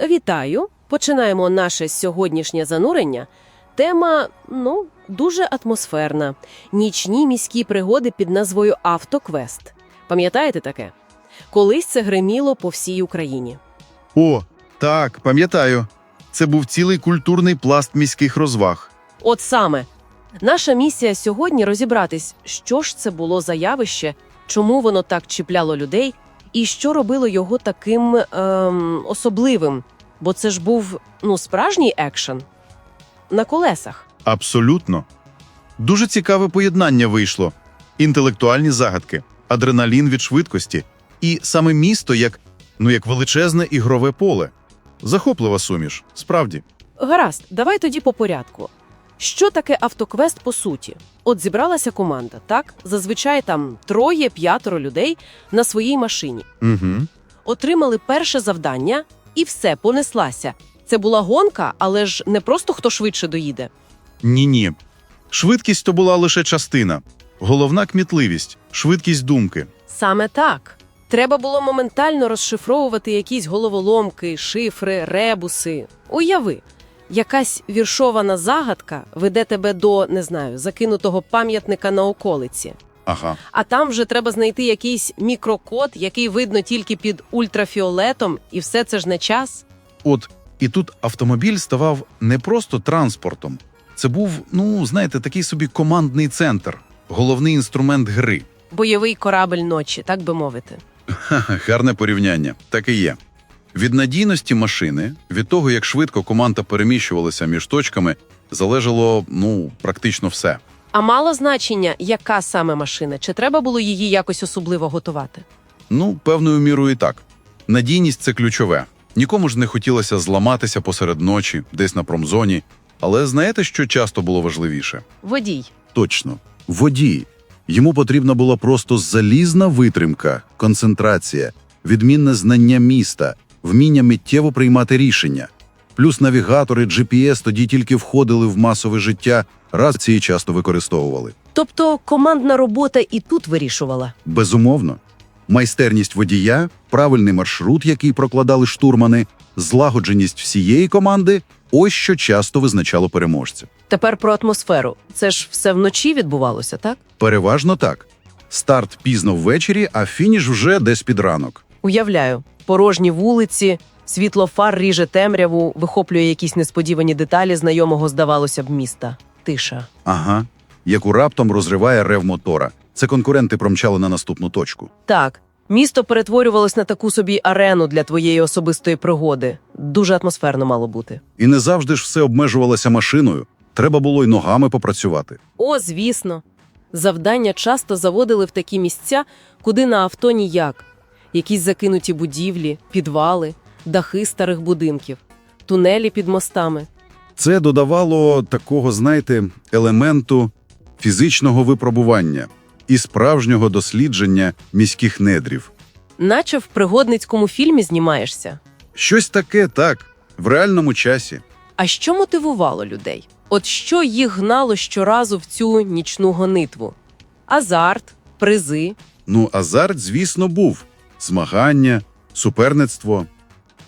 Вітаю! Починаємо наше сьогоднішнє занурення. Тема, ну, дуже атмосферна. Нічні міські пригоди під назвою Автоквест. Пам'ятаєте таке? Колись це гриміло по всій Україні. О, так, пам'ятаю. Це був цілий культурний пласт міських розваг. От саме. Наша місія сьогодні розібратись, що ж це було за явище, чому воно так чіпляло людей, і що робило його таким ем, особливим. Бо це ж був ну, справжній екшен на колесах. Абсолютно. Дуже цікаве поєднання вийшло: інтелектуальні загадки, адреналін від швидкості, і саме місто як, ну, як величезне ігрове поле. Захоплива суміш, справді. Гаразд, давай тоді по порядку. Що таке автоквест по суті? От зібралася команда, так? Зазвичай там троє-п'ятеро людей на своїй машині. Угу. Отримали перше завдання і все, понеслася. Це була гонка, але ж не просто хто швидше доїде. Ні-ні. Швидкість то була лише частина. Головна кмітливість, швидкість думки. Саме так. Треба було моментально розшифровувати якісь головоломки, шифри, ребуси. Уяви, якась віршована загадка веде тебе до, не знаю, закинутого пам'ятника на околиці. Ага. А там вже треба знайти якийсь мікрокод, який видно тільки під ультрафіолетом, і все це ж не час. От і тут автомобіль ставав не просто транспортом. Це був, ну, знаєте, такий собі командний центр, головний інструмент гри. Бойовий корабель ночі, так би мовити. Гарне порівняння, так і є. Від надійності машини, від того, як швидко команда переміщувалася між точками, залежало ну практично все. А мало значення, яка саме машина, чи треба було її якось особливо готувати? Ну, певною мірою і так. Надійність це ключове. Нікому ж не хотілося зламатися посеред ночі, десь на промзоні. Але знаєте, що часто було важливіше? Водій. Точно, водій. Йому потрібна була просто залізна витримка, концентрація, відмінне знання міста, вміння миттєво приймати рішення. Плюс навігатори, GPS тоді тільки входили в масове життя, рації часто використовували. Тобто командна робота і тут вирішувала. Безумовно. Майстерність водія, правильний маршрут, який прокладали штурмани, злагодженість всієї команди ось що часто визначало переможця. Тепер про атмосферу. Це ж все вночі відбувалося, так? Переважно так. Старт пізно ввечері, а фініш вже десь під ранок. Уявляю, порожні вулиці, світло фар ріже темряву, вихоплює якісь несподівані деталі знайомого, здавалося б, міста. Тиша. Ага. Яку раптом розриває рев мотора. Це конкуренти промчали на наступну точку. Так, місто перетворювалось на таку собі арену для твоєї особистої пригоди. Дуже атмосферно мало бути. І не завжди ж все обмежувалося машиною. Треба було й ногами попрацювати. О, звісно. Завдання часто заводили в такі місця, куди на авто ніяк. Якісь закинуті будівлі, підвали, дахи старих будинків, тунелі під мостами. Це додавало такого, знаєте, елементу фізичного випробування і справжнього дослідження міських недрів. Наче в пригодницькому фільмі знімаєшся. Щось таке так, в реальному часі. А що мотивувало людей? От що їх гнало щоразу в цю нічну гонитву? Азарт, призи. Ну, азарт, звісно, був змагання, суперництво.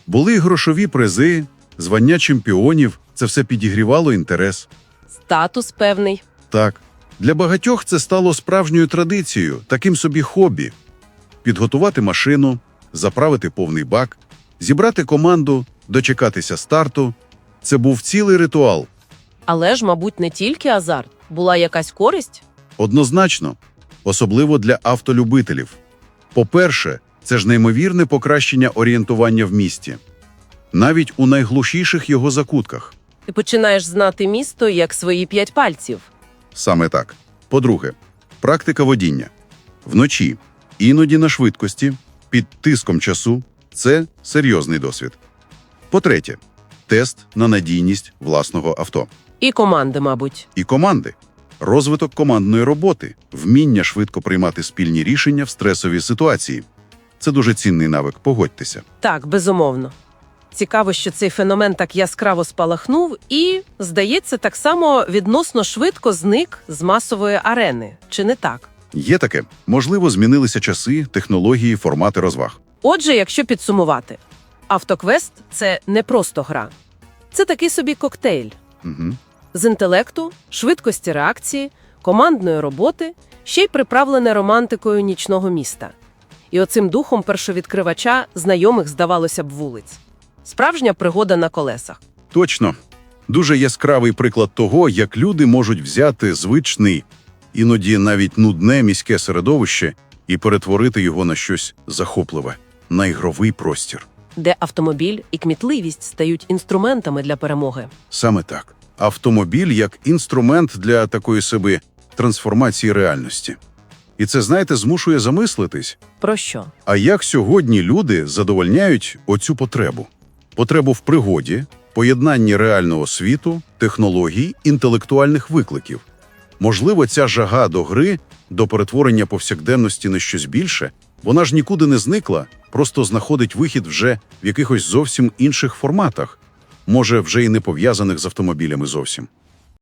Були грошові призи, звання чемпіонів. Це все підігрівало інтерес. Статус певний. Так, для багатьох це стало справжньою традицією, таким собі хобі. Підготувати машину, заправити повний бак, зібрати команду, дочекатися старту. Це був цілий ритуал. Але ж, мабуть, не тільки азарт, була якась користь. Однозначно, особливо для автолюбителів. По-перше, це ж неймовірне покращення орієнтування в місті, навіть у найглушіших його закутках. Ти починаєш знати місто як свої п'ять пальців. Саме так. По-друге, практика водіння. Вночі, іноді на швидкості, під тиском часу це серйозний досвід. По-третє, тест на надійність власного авто. І команди, мабуть. І команди. Розвиток командної роботи, вміння швидко приймати спільні рішення в стресовій ситуації. Це дуже цінний навик, погодьтеся. Так, безумовно. Цікаво, що цей феномен так яскраво спалахнув і, здається, так само відносно швидко зник з масової арени. Чи не так? Є таке, можливо, змінилися часи, технології, формати розваг. Отже, якщо підсумувати, Автоквест це не просто гра. Це такий собі коктейль Угу. з інтелекту, швидкості реакції, командної роботи, ще й приправлене романтикою нічного міста. І оцим духом першовідкривача знайомих, здавалося б, вулиць. Справжня пригода на колесах. Точно. Дуже яскравий приклад того, як люди можуть взяти звичний, іноді навіть нудне міське середовище і перетворити його на щось захопливе, на ігровий простір. де автомобіль і кмітливість стають інструментами для перемоги. Саме так. Автомобіль як інструмент для такої собі трансформації реальності. І це, знаєте, змушує замислитись, Про що? а як сьогодні люди задовольняють оцю потребу? Потребу в пригоді, поєднанні реального світу, технологій, інтелектуальних викликів. Можливо, ця жага до гри, до перетворення повсякденності на щось більше, вона ж нікуди не зникла, просто знаходить вихід вже в якихось зовсім інших форматах, може, вже й не пов'язаних з автомобілями зовсім.